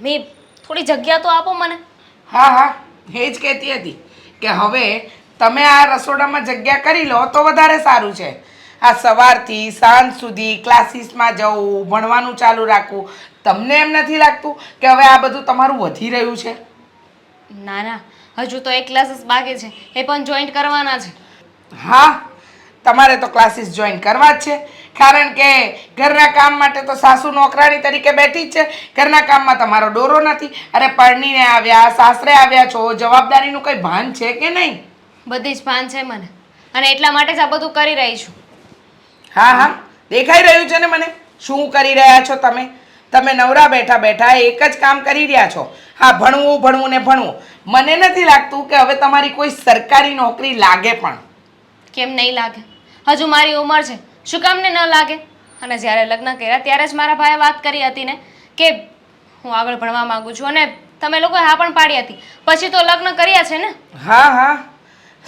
મેં થોડી જગ્યા તો આપો મને. હા હા એ જ કહેતી હતી કે હવે તમે આ રસોડામાં જગ્યા કરી લો તો વધારે સારું છે. આ સવારથી સાંજ સુધી ક્લાસીસમાં જવું ભણવાનું ચાલુ રાખવું તમને એમ નથી લાગતું કે હવે આ બધું તમારું વધી રહ્યું છે? ના ના હજુ તો એક ક્લાસીસ બાકી છે એ પણ જોઈન્ટ કરવાના છે. હા તમારે તો ક્લાસીસ જોઈન કરવા જ છે. કારણ કે ઘરના કામ માટે તો સાસુ નોકરાણી તરીકે બેઠી જ છે. ઘરના કામમાં તમારો ડોરો નથી. અરે પરણીને આવ્યા સાસરે આવ્યા છો જવાબદારીનું કંઈ ભાન છે કે નહીં? બધી જ ભાન છે મને. અને એટલા માટે જ આ બધું કરી રહી છું. હા હા. દેખાઈ રહ્યું છે ને મને? શું કરી રહ્યા છો તમે? તમે નવરા બેઠા બેઠા એક જ કામ કરી રહ્યા છો. હા ભણવું ભણવું ને ભણવું. મને નથી લાગતું કે હવે તમારી કોઈ સરકારી નોકરી લાગે પણ. કેમ નહીં લાગે? હજુ મારી ઉંમર છે. શું કામને ન લાગે? અને જ્યારે લગ્ન કર્યા, ત્યારે જ મારા ભાઈએ વાત કરી હતી ને કે હું આગળ ભણવા માંગુ છું અને તમે લોકોએ હા પણ પાડી હતી. પછી તો લગ્ન કર્યા છે ને? હા હા.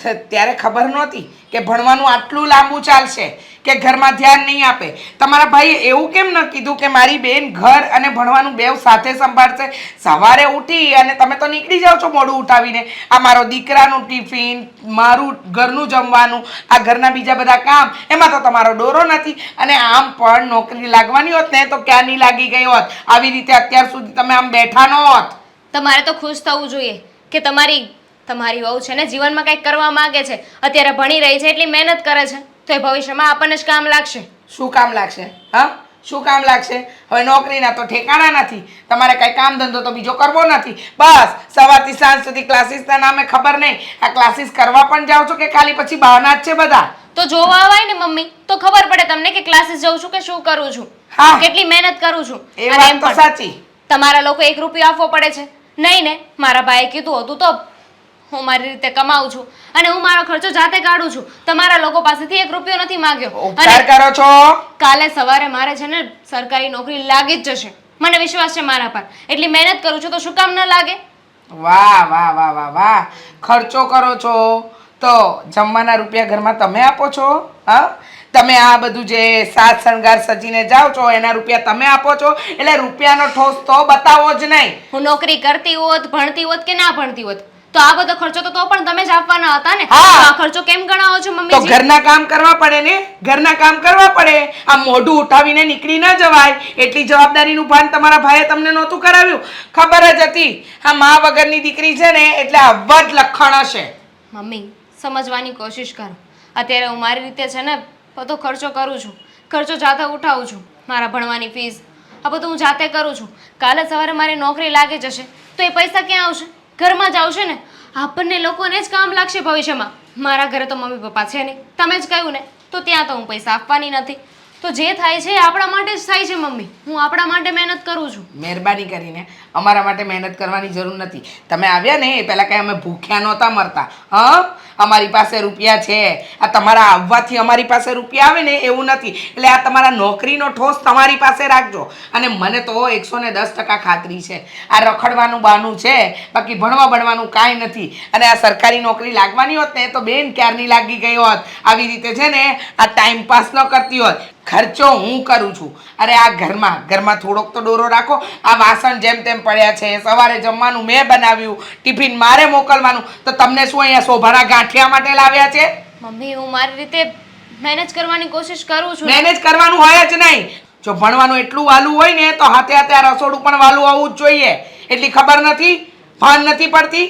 ત્યારે ખબર નહોતી કે ભણવાનું આટલું લાંબુ ચાલશે કે ઘરમાં ધ્યાન નહીં આપે. તમારા ભાઈએ એવું કેમ ન કીધું કે મારી બેન ઘર અને ભણવાનું બેવ સાથે સંભાળશે? સવારે ઉઠી અને તમે તો નીકળી જાઓ છો મોડું ઉઠાવીને. આ મારો દીકરાનું ટિફિન, મારું ઘરનું જમવાનું, આ ઘરના બીજા બધા કામ, એમાં તો તમારો ડોરો નથી. અને આમ પણ નોકરી લાગવાની હોત ને તો ક્યાં નહીં લાગી ગઈ હોત? આવી રીતે અત્યાર સુધી તમે આમ બેઠા ન હોત. તમારે તો ખુશ થવું જોઈએ કે તમારી તમારી વહુ છે ને જીવનમાં કંઈક કરવા માંગે છે અત્યારે ભણી રહી છે એટલી મહેનત કરે છે તો એ ભવિષ્યમાં આપણને જ કામ લાગશે. શું કામ લાગશે? હા? શું કામ લાગશે? હવે નોકરીના તો ઠેકાણા નથી તમારે કાંઈ કામ ધંધો તો બીજો કરવો નથી. બસ સવારથી સાંજ સુધી ક્લાસીસના નામે ખબર નહીં આ ક્લાસીસ કરવા પણ જાઓ છો કે ખાલી પછી બહાના જ છે બધા? તો જોવા આવાય ને મમ્મી તો ખબર પડે તમને કે ક્લાસીસ જઉં છું કે શું કરું છું? હા. કેટલી મહેનત કરું છું? એ વાત તો સાચી. તમારા લોકો એક રૂપિયો આપવો પડે છે. નહીં ને મારા ભાઈએ કીધું હતું તો હું મારી રીતે કમાઉં છું અને હું મારો ખર્ચો જાતે કાઢું છું. તમારા લોકો પાસેથી એક રૂપિયો નથી માંગ્યો. ઉપચાર કરો છો? કાલે સવારે મારે છે ને સરકારી નોકરી લાગી જ જશે. મને વિશ્વાસ છે મારા પર. એટલી મહેનત કરું છું તો શું કામ ન લાગે? વાહ વાહ વાહ વાહ વાહ. ખર્ચો કરો છો. તો જમવાના રૂપિયા ઘરમાં તમે આપો છો? હા? તમે આ બધું જે સાત શણગાર સજીને જાઓ છો એના રૂપિયા તમે આપો છો? એટલે રૂપિયાનો ઠોસ તો બતાવો જ નહીં. હું નોકરી કરતી હોત ભણતી હોત કે ના ભણતી હોત? તો આ બધો ખર્ચો તો તો પણ તમે જ આપવાના હતા ને? હા. તો આ ખર્ચો કેમ ગણાવો છો તો મમ્મીજી? ઘરના કામ કરવા પડે ને? ઘરના કામ કરવા પડે. આ મોઢું ઉઠાવીને નીકળી ન જવાય. એટલી જવાબદારીનું ભાન તમારા ભાઈએ તમને નહોતું કરાવ્યું. ખબર જ હતી. આ મા વગરની દીકરી છે ને એટલે આવા જ લખણ હશે. મમ્મી સમજવાની કોશિશ કરો. અત્યારે હું મારી રીતે છે ને બધો ખર્ચો કરું છું. ખર્ચો જાતે ઉઠાવું છું મારા ભણવાની ફીસ આ બધું હું જાતે કરું છું. કાલે સવારે મારી નોકરી લાગી જશે તો એ પૈસા ક્યાં આવશે? ઘરમાં જ આવશે ને, આપણને લોકોને જ કામ લાગશે ભવિષ્યમાં. મારા ઘરે તો મમ્મી પપ્પા છે નહીં. તમે જ કહ્યું ને, તો ત્યાં તો હું પૈસા આપવાની નથી. તો જે થાય છે આપણા માટે જ થાય છે, મમ્મી. હું આપણા માટે મહેનત કરું છું. મહેરબાની કરીને. અમારા માટે મહેનત કરવાની જરૂર નથી. તમે આવ્યા ને, એ પહેલાં કાંઈ અમે ભૂખ્યા નહોતા મરતા. હા? અમારી પાસે રૂપિયા છે. આ તમારા આવવાથી અમારી પાસે રૂપિયા આવે ને એવું નથી. એટલે આ તમારા નોકરીનો ઠોસ તમારી પાસે રાખજો. અને મને તો એકસો ને દસ ટકા ખાતરી છે. આ રખડવાનું બાનું છે. બાકી ભણવા ભણવાનું કાંઈ નથી. અને આ સરકારી નોકરી લાગવાની હોત ને, તો બેન ક્યારની લાગી ગઈ હોત? આવી રીતે છે ને, આ ટાઈમ પાસ ન કરતી હોત. ખર્ચો હું કરું છું. અરે આ ઘરમાં ઘરમાં થોડોક તો ડોરો રાખો. આ વાસણ જેમ તેમ પડ્યા છે સવારે જમવાનું મેં બનાવ્યું ટિફિન મારે મોકલવાનું. તો તમને શું અહીંયા શોભાના ગાંઠિયા માટે લાવ્યા છે? મમ્મી હું મારી રીતે મેનેજ કરવાની કોશિશ કરું છું. મેનેજ કરવાનું હોય જ નહીં. જો ભણવાનું એટલું વાલું હોય ને તો હાથે હાથે આ રસોડું પણ વાલું આવવું જ જોઈએ. એટલી ખબર નથી? ભાન નથી પડતી?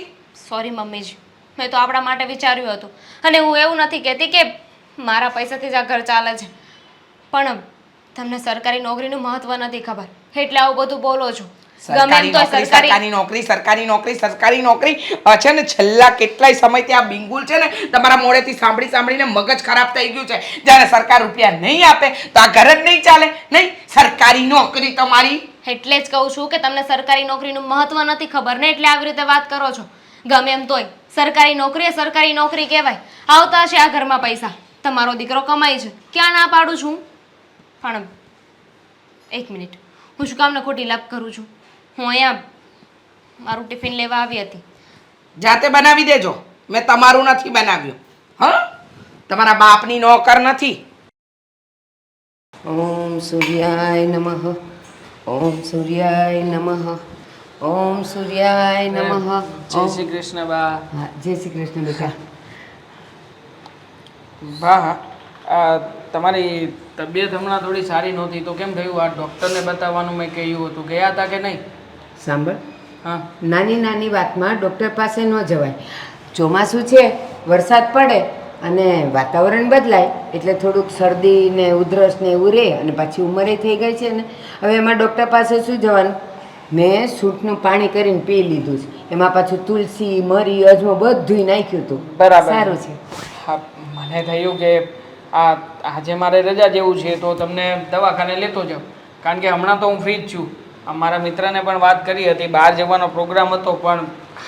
સોરી મમ્મીજી મેં તો આપણા માટે વિચાર્યું હતું. અને હું એવું નથી કહેતી કે મારા પૈસાથી જ આ ઘર ચાલે છે. પણ તમને સરકારી નોકરીનું મહત્વ નથી ખબર. એટલે આવું બધું બોલો છો. સરકારી નોકરી સરકારી નોકરી સરકારી નોકરી સરકારી નોકરી. છે ને છેલ્લા કેટલાય સમયથી આ બિંગુલ છે ને તમારા મોડેથી સાંભળી સાંભળીને મગજ ખરાબ થઈ ગયું છે. જ્યારે સરકાર રૂપિયા નહીં આપે તો આ ઘર જ નહીં ચાલે. નહીં સરકારી નોકરી તમારી. એટલે જ કહું છું કે તમને સરકારી નોકરીનું મહત્વ નથી ખબર ને એટલે આવી રીતે વાત કરો છો. ગમે એમ તોય. સરકારી નોકરી સરકારી નોકરી કહેવાય. આવતા છે આ ઘરમાં પૈસા. તમારો દીકરો કમાય છે. ક્યાં ના પાડું છું? પણ એક મિનિટ. હું શું કામને ખોટી લાભ કરું છું? હું અહીંયા મારું ટિફિન લેવા આવી હતી. જાતે બનાવી દેજો. મેં તમારું નથી બનાવ્યું. હા? તમારા બાપની નોકર નથી. ઓમ સૂર્યાય નમઃ. ઓમ સૂર્યાય નમઃ. ઓમ સૂર્યાય નમઃ. જય શ્રી કૃષ્ણ બા. હા જય શ્રી કૃષ્ણ બેટા. બા આ તમારી તબિયત હમણાં થોડી સારી નહોતી તો કેમ થયું? આ ડૉક્ટરને બતાવવાનું મેં કહ્યું હતું. ગયા હતા કે નહીં? સાંભળ. હા. નાની નાની વાતમાં ડૉક્ટર પાસે ન જવાય. ચોમાસું છે વરસાદ પડે અને વાતાવરણ બદલાય એટલે થોડુંક શરદી ને ઉધરસ ને એવું રહે અને પાછી ઉંમરે થઈ ગઈ છે ને. હવે એમાં ડૉક્ટર પાસે શું જવાનું? મેં સૂંઠનું પાણી કરીને પી લીધું છે. એમાં પાછું તુલસી મરી અજમો બધુંય નાખ્યું હતું. બરાબર. સારું છે. હા મને થયું કે આ આજે મારે રજા જેવું છે તો તમને દવાખાને લેતો જાઉં. કારણ કે હમણાં તો હું ફ્રી જ છું. આ મારા મિત્રને પણ વાત કરી હતી બહાર જવાનો પ્રોગ્રામ હતો પણ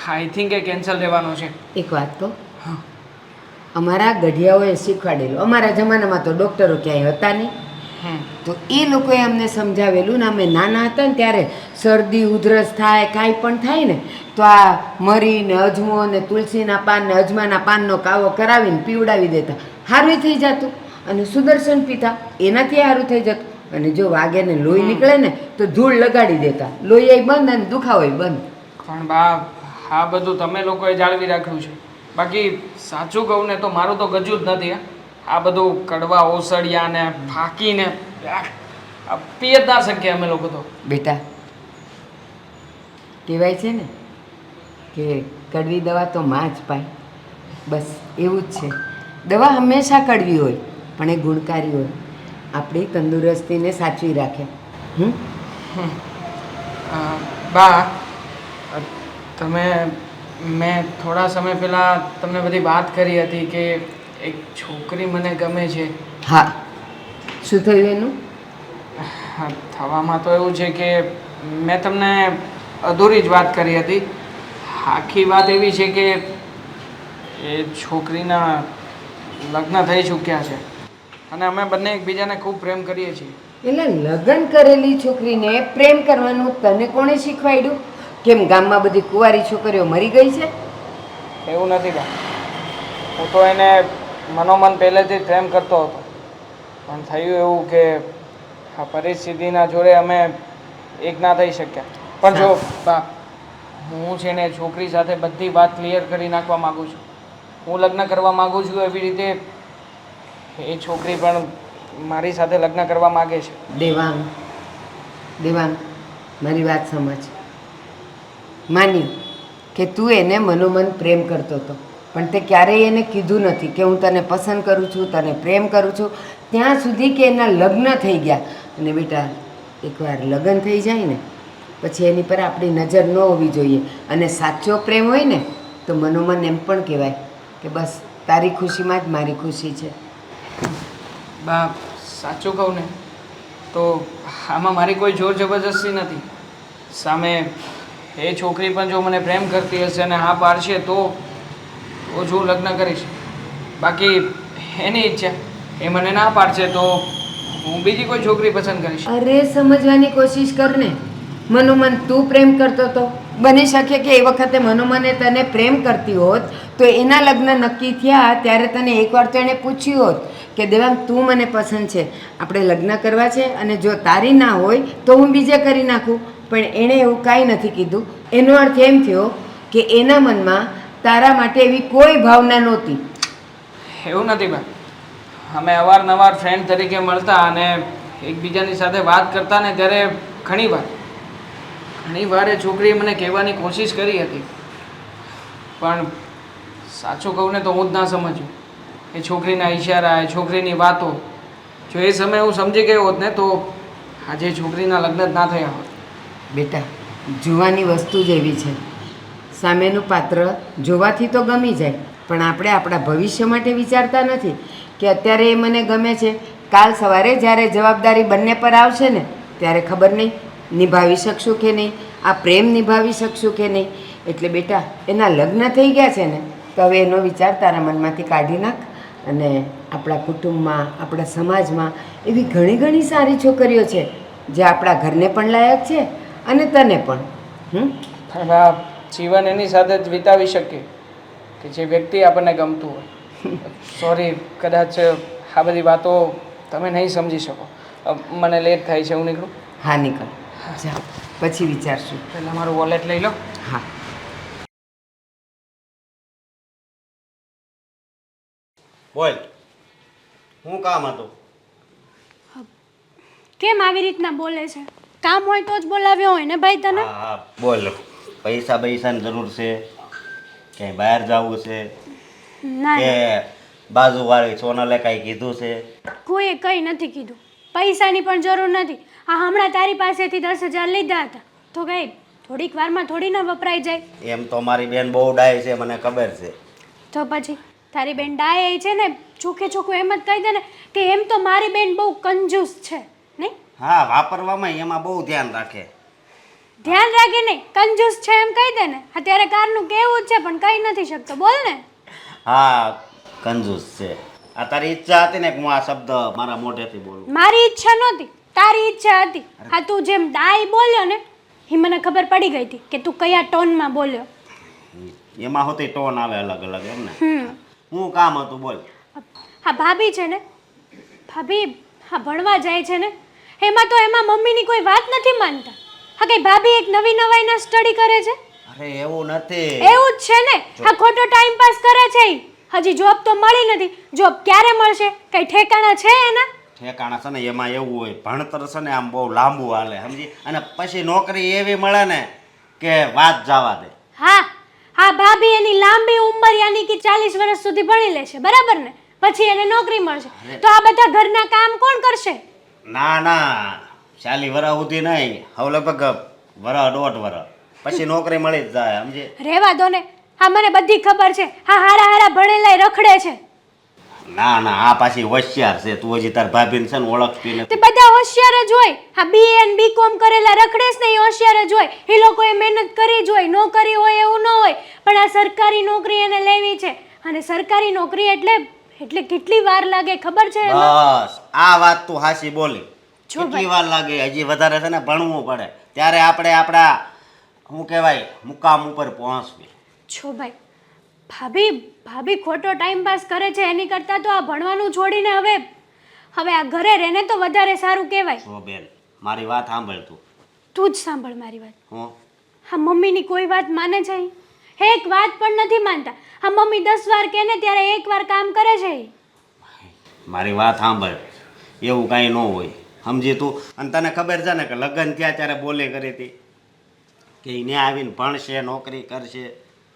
આઈ થિંક એ કેન્સલ રહેવાનો છે. એક વાત કહું? અમારા ગઢિયાઓએ શીખવાડેલું. અમારા જમાનામાં તો ડૉક્ટરો ક્યાંય હતા નહીં. તો એ લોકોએ અમને સમજાવેલું ને અમે નાના હતા ને ત્યારે શરદી ઉધરસ થાય કાંઈ પણ થાય ને તો આ મરી ને અજમો ને તુલસીના પાન ને અજમાના પાનનો કાવો કરાવીને પીવડાવી દેતા. સારું થઈ જતું. અને સુદર્શન પીતા એનાથી સારું થઈ જતું. અને જો વાગે ને લોહી નીકળે ને તો ધૂળ લગાડી દેતા. લોહી બંધ અને દુખાવો બંધ. પણ બા આ બધું તમે લોકોએ જાળવી રાખ્યું છે. બાકી સાચું કહું ને તો મારું તો ગજુ જ નથી આ બધું કડવા ઓસડિયા ને ફાંકીને પીએ જ ના શકીએ અમે લોકો તો. બેટા કહેવાય છે ને કે કડવી દવા તો માં જ પાય. બસ એવું જ છે. દવા હંમેશા કડવી હોય પણ એ ગુણકારી હોય. આપણી તંદુરસ્તીને સાચવી રાખે. હમ? બા તમે મેં થોડા સમય પહેલાં તમને બધી વાત કરી હતી કે એક છોકરી મને ગમે છે. હા. શું થયું એનું? હા, થવામાં તો એવું છે કે મેં તમને અધૂરી જ વાત કરી હતી. આખી વાત એવી છે કે એ છોકરીના લગ્ન થઈ ચૂક્યા છે. અને અમે બંને એકબીજાને ખૂબ પ્રેમ કરીએ છીએ. એટલે લગ્ન કરેલી છોકરીને પ્રેમ કરવાનું તને કોણે શીખવાડ્યું? કેમ ગામમાં બધી કુંવારી છોકરીઓ મરી ગઈ છે? એવું નથી બા. હું તો એને મનોમન પહેલેથી જ પ્રેમ કરતો હતો. પણ થયું એવું કે આ પરિસ્થિતિના જોડે અમે એક ના થઈ શક્યા. પણ જો બા હું છે ને છોકરી સાથે બધી વાત ક્લિયર કરી નાખવા માગું છું. હું લગ્ન કરવા માગું છું એવી રીતે એ છોકરી પણ મારી સાથે લગ્ન કરવા માગે છે. દેવાંગ દેવાંગ, મારી વાત સમજ. માન્યું કે તું એને મનોમન પ્રેમ કરતો હતો, પણ તે ક્યારેય એને કીધું નથી કે હું તને પસંદ કરું છું, તને પ્રેમ કરું છું. ત્યાં સુધી કે એના લગ્ન થઈ ગયા. અને બેટા, એકવાર લગ્ન થઈ જાય ને, પછી એની પર આપણી નજર ન હોવી જોઈએ. અને સાચો પ્રેમ હોય ને, તો મનોમન એમ પણ કહેવાય. કે બસ તારી ખુશીમાં જ મારી ખુશી છે. બા સાચું કહું ને તો આમાં મારી કોઈ જોર જબરજસ્તી નથી. સામે એ છોકરી પણ જો મને પ્રેમ કરતી હશે અને હા પાડશે તો તો જ હું લગ્ન કરીશ. બાકી એની ઈચ્છા એ મને ના પાડશે તો હું બીજી કોઈ છોકરી પસંદ કરીશ. અરે સમજવાની કોશિશ કર ને. મનોમન તું પ્રેમ કરતો હતો બની શકે કે એ વખતે મનોમને તને પ્રેમ કરતી હોત, તો એના લગ્ન નક્કી થયા ત્યારે તને એકવાર તો એણે પૂછ્યું હોત કે, દેવાંગ, તું મને પસંદ છે. આપણે લગ્ન કરવા છે અને જો તારી ના હોય, તો હું બીજે કરી નાખું. પણ એણે એવું કાંઈ નથી કીધું. એનો અર્થ એમ થયો કે એના મનમાં તારા માટે એવી કોઈ ભાવના નહોતી. એવું નથી, બા. અમે અવારનવાર ફ્રેન્ડ તરીકે મળતા અને એકબીજાની સાથે વાત કરતા ને ત્યારે ઘણી વાર ઘણી વાર છોકરીએ મને કહેવાની કોશિશ કરી હતી. પણ સાચું કહું ને તો હું જ ના સમજ્યું. એ છોકરીના ઈશારા, એ છોકરીની વાતો. જો એ સમયે હું સમજી ગયો હોત ને તો આજે છોકરીના લગ્ન જ ના થયા હોત. બેટા, જોવાની વસ્તુ જ એવી છે. સામેનું પાત્ર જોવાથી તો ગમી જાય, પણ આપણે આપણા ભવિષ્ય માટે વિચારતા નથી કે અત્યારે એ મને ગમે છે. કાલ સવારે જ્યારે જવાબદારી બંને પર આવશે ને, ત્યારે ખબર નહીં નિભાવી શકશું કે નહીં? આ પ્રેમ નિભાવી શકશું કે નહીં? એટલે બેટા એના લગ્ન થઈ ગયા છે ને તો હવે એનો વિચાર તારા મનમાંથી કાઢી નાખ અને આપણા કુટુંબમાં આપણા સમાજમાં એવી ઘણી ઘણી સારી છોકરીઓ છે જે આપણા ઘરને પણ લાયક છે અને તને પણ. હમ? આ જીવન એની સાથે જ વિતાવી શકીએ કે જે વ્યક્તિ આપણને ગમતું હોય. સોરી કદાચ આ બધી વાતો તમે નહીં સમજી શકો. મને લેટ થાય છે હું નીકળું? હા નીકળ. જા પછી વિચારશું. પહેલાં મારું વોલેટ લઈ લો. હા. બોલ હું કામ હતું? કેમ આવી રીતના બોલે છે? કામ હોય તો જ બોલાવ્યો હોય ને ભાઈ તને? હા હા બોલ. પૈસા પૈસાની જરૂર છે? ક્યાંય બહાર જવું છે? ના કે ના. બાજુવાળી સોનલે કાંઈ કીધું છે? કોઈએ કંઈ નથી કીધું. પૈસાની પણ જરૂર નથી. આ હમણાં તારી પાસેથી દસ હજાર લીધા હતા. તો કઈ થોડીક વારમાં થોડી ના વપરાઈ જાય. એમ તો મારી બેન બહુ ડાય છે મને ખબર છે. તો પછી તારી બેન ડાય છે ને ચોખે ચોખ્ખું એમ જ કહી દે ને કે એમ તો મારી બેન બહુ કંજૂસ છે નહીં? હા વાપરવામાં એમાં બહુ ધ્યાન રાખે. ધ્યાન રાખી નહીં કંજૂસ છે એમ કહી દે ને અત્યારે કારનું કેવું છે પણ કહી નથી શકતો બોલ ને. હા કંજૂસ છે. આ તારી ઈચ્છા હતી ને કે હું આ શબ્દ મારા મોઢેથી બોલું. મારી ઈચ્છા નહોતી તારી ઈચ્છા હતી. આ તું જેમ ડાય બોલ્યો ને એ મને ખબર પડી ગઈ હતી કે તું કયા ટોનમાં બોલ્યો. એમાં હોતે ટોન આવે અલગ અલગ એમ ને. શું કામ હતું બોલ. હા ભાભી છે ને ભાભી હા ભણવા જાય છે ને એમાં તો એમાં મમ્મીની કોઈ વાત નથી માનતા. હા કઈ ભાભી એક નવી નવાઈના સ્ટડી કરે છે? અરે એવું નથી. એવું જ છે ને. આ ખોટો ટાઈમ પાસ કરે છે હજી જોબ તો મળી નથી. જોબ ક્યારે મળશે? કઈ ઠેકાણા છે એના? ઠેકાણા છે ને એમાં એવું હોય ભણતર છે ને આમ બહુ લાંબુ હાલે સમજી? અને પછી નોકરી એવી મળે ને કે વાત જવા દે. હા હા ભાભી એની લાંબી ઉંમર યાની કે ચાલીસ વર્ષ સુધી ભણી લેશે બરાબર ને? પછી એને નોકરી મળશે. તો આ બધા ઘરના કામ કોણ કરશે? ના ના ચાલી વરસ સુધી નહીં હવે લગભગ વરસ દોઢ વર પછી નોકરી મળી જ જાય સમજી? રહેવા દો ને. હા મને બધી ખબર છે. હા હારા હારા ભણેલાય રખડે છે. ના ના આ પાછી હોશિયાર છે. તું હજી તાર ભાભીને છે ને ઓળખતી તે બધા હોશિયાર જ હોય. હા બી એન બી કોમ કરેલા રખડેશ ને એ હોશિયાર જ હોય. એ લોકોએ મહેનત કરી જ હોય. નોકરી હોય એવું ન હોય. પણ આ સરકારી નોકરી એને લેવી છે. અને સરકારી નોકરી એટલે એટલે કેટલી વાર લાગે ખબર છે બસ આ વાત તું હાસી બોલી. કેટલી વાર લાગે? હજી વધારે છે ને ભણવું પડે. ત્યારે આપણે આપણા શું કહેવાય મુકામ ઉપર પહોંચવી. છો ભાઈ. ભાભી ભાભી ખોટો ટાઈમ પાસ કરે છે એની કરતાં તો આ ભણવાનું છોડીને હવે હવે આ ઘરે રહેને તો વધારે સારું કહેવાય. જો બેન મારી વાત સાંભળ તું. તું જ સાંભળ મારી વાત. હું? હા મમ્મીની કોઈ વાત માને છે? હે એક વાત પણ નથી માનતા. હા મમ્મી દસ વાર કહે ને ત્યારે એક વાર કામ કરે છે. મારી વાત સાંભળ. એવું કાંઈ ન હોય. સમજી તું? અને તને ખબર છે ને કે લગ્ન થયા ત્યારે બોલે કરી હતી? કે એને આવીને ભણશે નોકરી કરશે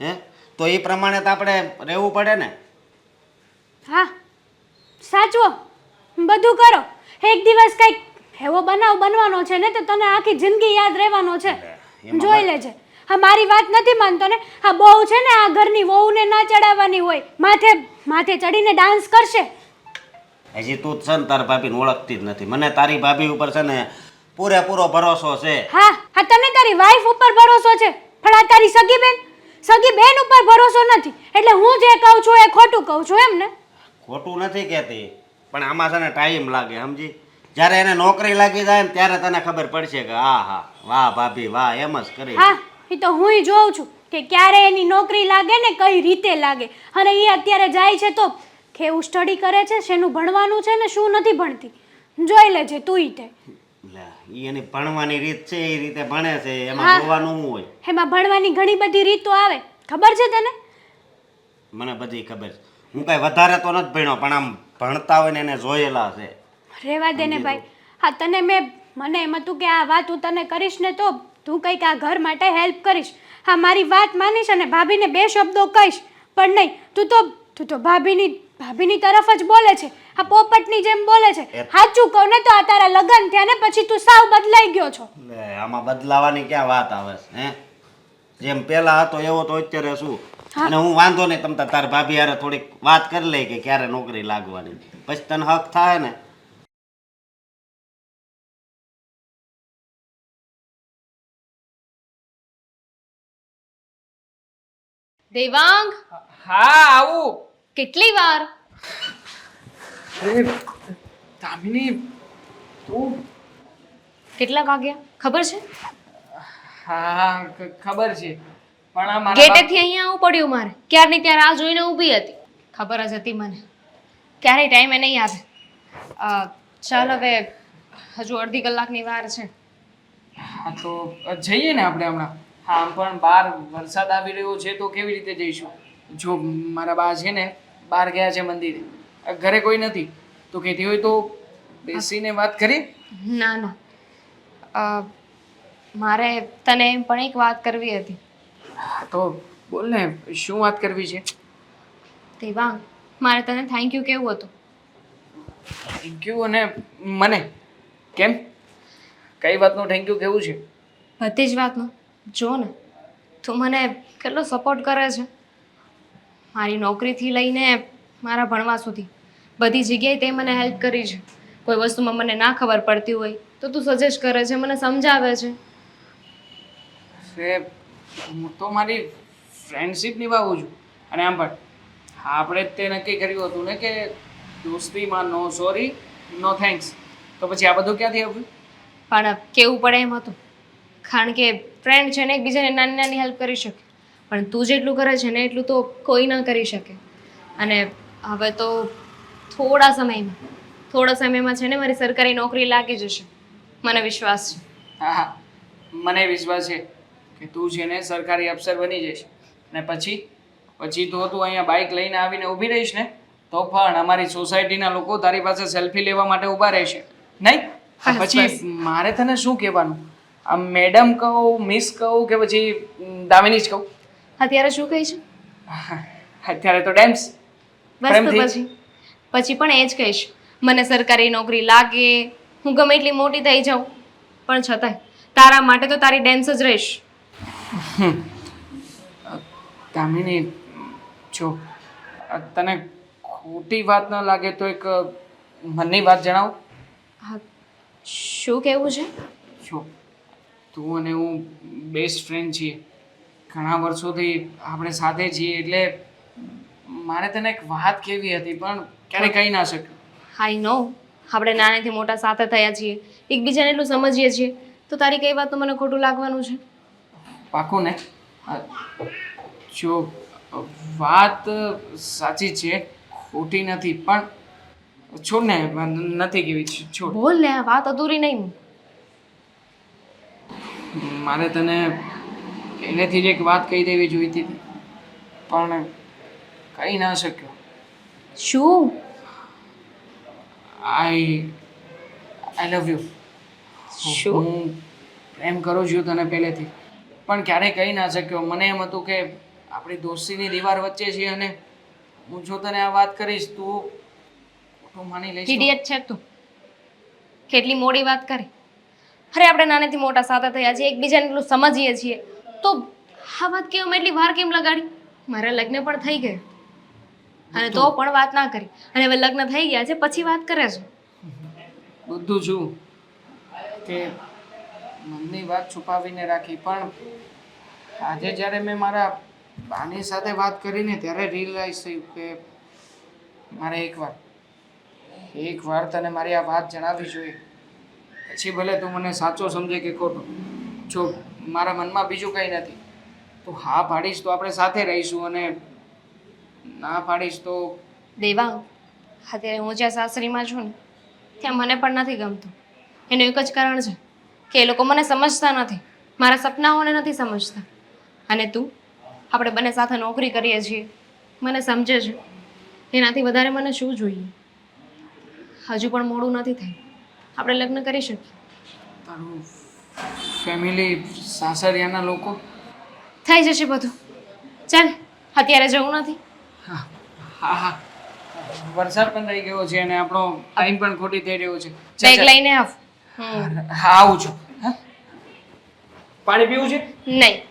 હે? તો એ પ્રમાણે તો આપણે રહેવું પડે ને. હા સાચવો. બધું કરો. એક દિવસ કંઈક એવો બનાવ બનવાનો છે ને તો તને આખી જિંદગી યાદ રહેવાનો છે. જોઈ લેજે. હા મારી વાત નથી માનતો ને. હા બહુ છે ને આ ઘરની વહુને ના ચડાવવાની હોય. માથે માથે ચડીને ડાન્સ કરશે. હજી તું છે ને તારી ભાભીને ઓળખતી જ નથી. મને તારી ભાભી ઉપર છે ને પૂરેપૂરો ભરોસો છે. હા હા તને તારી વાઈફ ઉપર ભરોસો છે. પણ આ તારી સગી બેન? સગી બેન ઉપર ભરોસો નથી. એટલે હું જે કહું છું એ ખોટું કહું છું એમ ને? ખોટું નથી કહેતી. પણ આમાં છે ને ટાઈમ લાગે સમજી? જ્યારે એને નોકરી લાગી જાય ને ત્યારે તને ખબર પડશે કે આ હા વાહ ભાભી વાહ એમ જ કરી. હા એ તો હું જોઉં છું કે ક્યારે એની નોકરી લાગે ને કઈ રીતે લાગે. અને એ અત્યારે જાય છે તો કેવું સ્ટડી કરે છે શેનું ભણવાનું છે ને શું નથી ભણતી? જોઈ લેજે તું તે. લે, ઈ એની ભણવાની રીત છે એ રીતે ભણે છે એમાં જોવાનું શું હોય? એમાં ભણવાની ઘણી બધી રીતો આવે. ખબર છે તને? મને બધી ખબર છે. હું કઈ વધારે તો નથી ભણ્યો પણ આમ ભણતા હોય ને એને જોયેલા છે. રેવા દે ને ભાઈ. હા તને મેં મને એમ હતું કે આ વાત હું તને કરીશ ને તો તું કંઈક આ ઘર માટે હેલ્પ કરીશ. હા મારી વાત માનીશ અને ભાભીને બે શબ્દો કહીશ. પણ નહીં તું તો તું તો ભાભીની ભાભીની તરફ જ બોલે છે. આ પોપટની જેમ બોલે છે. સાચું કહું ને તો આ તારા લગ્ન થયા ને પછી તું સાવ બદલાઈ ગયો છો. લે આમાં બદલાવાની ક્યાં વાત આવે છે હે? જેમ પેલા હતો એવો તો અત્યારે શું? અને હું વાંધો નહીં તમતા તાર તાર ભાભી હારે થોડીક વાત કરી લઈ કે ક્યારે નોકરી લાગવાની. પછી તને હક થાય ને. દેવાંગ? હા આવું. કેટલી વાર? અરે દામિની તું? કેટલા વાગ્યા? ખબર છે? હા ખબર છે. પણ આ મારા ગેટેથી અહીંયા આવું પડ્યું મારે. ક્યારની ત્યાં રાહ જોઈને ઊભી હતી? ખબર જ હતી મને. ક્યારેય ટાઈમે નહીં આવે. ચાલ હવે હજુ અડધી કલાકની વાર છે. હા તો જઈએ ને આપણે હમણાં. હા પણ બહાર વરસાદ આવી રહ્યો છે તો કેવી રીતે જઈશું? જો મારા બા છે ને બહાર ગયા છે મંદિરે ઘરે કોઈ નથી તો કહેતી હોય તો બેસીને વાત કરી. ના ના. મારે તને એમ પણ એક વાત કરવી હતી. તો બોલ ને શું વાત કરવી છે? દેવાંગ મારે તને થેન્ક યુ કેવું હતું? થેન્ક યુ અને મને કેમ? કઈ વાતનું થેન્ક યુ કેવું છે? બધી જ વાતનું. જો ને તું મને કેટલો સપોર્ટ કરે છે. મારી નોકરીથી લઈને મારા ભણવા સુધી. બધી જગ્યાએ તે મને હેલ્પ કરી છે. કોઈ વસ્તુમાં મને ના ખબર પડતી હોય તો તું સજેસ્ટ કરે છે મને સમજાવે છે. અરે હું તો મારી ફ્રેન્ડશિપ નિભાવું છું. અને આમ પણ હા આપણે તે નક્કી કર્યું હતું ને કે દોસ્તીમાં નો સોરી નો થેન્ક્સ તો પછી આ બધું ક્યાંથી આવ્યું? પણ કેવું પડે એમ હતું? કારણ કે ફ્રેન્ડ છે ને એકબીજાને નાની નાની હેલ્પ કરી શકે. પણ તું જેટલું કરે છે ને એટલું તો કોઈ ના કરી શકે. અને હવે તો થોડા સમયમાં થોડા સમયમાં છે ને મારી સરકારી નોકરી લાગી જશે. મને વિશ્વાસ છે. હા હા. મને વિશ્વાસ છે કે તું છે ને સરકારી અફસર બની જઈશ. અને પછી પછી તો તું અહીંયા બાઇક લઈને આવીને ઊભી રહીશ ને તો પણ અમારી સોસાયટીના લોકો તારી પાસે સેલ્ફી લેવા માટે ઊભા રહેશે. નહીં? પછી મારે તને શું કહેવાનું? આમ મેડમ કહું મિસ કહું કે પછી દામિની જ કહું? અત્યારે શું કહી છે? અત્યારે તો ડેમ્સ. બસ તો પછી. પછી પણ એ જ કહીશ. મને સરકારી નોકરી લાગે. હું ગમે એટલી મોટી થઈ જાઉં. પણ છતાંય તારા માટે તો તારી ડેન્સ જ રહીશ. દામિની જો તને ખોટી વાત ન લાગે તો એક મનની વાત જણાવું. હા શું કહેવું છે? જો તું અને હું બેસ્ટ ફ્રેન્ડ છીએ. ઘણા વર્ષોથી આપણે સાથે છીએ એટલે મારે તને એક વાત કહેવી હતી પણ ક્યારે કહી ના શક્યું. હાઈ નો આપણે નાનેથી મોટા સાથે થયા છીએ. એકબીજાને એટલું સમજીએ છીએ. તો તારી કઈ વાત તો મને ખોટું લાગવાનું છે? પાકું ને. જો વાત સાચી છે ખોટી નથી પણ છોડ ને નથી કેવી છોડ. બોલ ને વાત અધૂરી નહીં. મારે તને પહેલેથી જ એક વાત કહી દેવી જોઈતી હતી. પણ કહી ના શક્યો. શું? I I love you. શું? હું પ્રેમ કરું છું તને પહેલેથી. પણ ક્યારેય કહી ના શક્યો. મને એમ હતું કે આપણી દોસ્તીની દીવાર વચ્ચે છે અને હું જો તને આ વાત કરીશ તું ખોટું માની લઈશ. તો- ઇડિયટ છે તું. કેટલી મોડી વાત કરી. અરે આપણે નાનેથી મોટા સાથે થયા છીએ એકબીજાને એટલું સમજીએ છીએ. તો આ વાત કેમ એટલી વાર કેમ લગાડી? મારા લગ્ન પણ થઈ ગયા. અને તો પણ વાત ના કરી. અને હવે લગ્ન થઈ ગયા છે પછી વાત કરે છે. બધું છું કે મનની વાત છુપાવીને રાખી પણ આજે જ્યારે મેં મારા બાની સાથે વાત કરીને ત્યારે રિયલાઇઝ થયું કે મારે એકવાર એકવાર તને મારી આ વાત જણાવવી જોઈએ. પછી ભલે તું મને સાચો સમજે કે ખોટો. જો મારા મનમાં બીજું કંઈ નથી. તું હા પાડીશ તો આપણે સાથે રહીશું અને ના પાડીશ તો દેવાંગ અત્યારે હું જ્યાં સાસરીમાં છું ને ત્યાં મને પણ નથી ગમતું. એનું એક જ કારણ છે કે એ લોકો મને સમજતા નથી. મારા સપનાઓને નથી સમજતા. અને તું આપણે બંને સાથે નોકરી કરીએ છીએ મને સમજે છે. એનાથી વધારે મને શું જોઈએ? હજુ પણ મોડું નથી થયું. આપણે લગ્ન કરી શકીએ. તારું ફેમિલી સાસરિયાના લોકો? થઈ જશે બધું. ચાલ અત્યારે જવું નથી. હા હા હા. વરસાદ પણ થઈ ગયો છે અને આપણો ટાઈમ પણ ખોટી થઈ રહ્યો છે. બેગ લઈને આવ. હા આવું છું. પાણી પીવું છે? નહીં.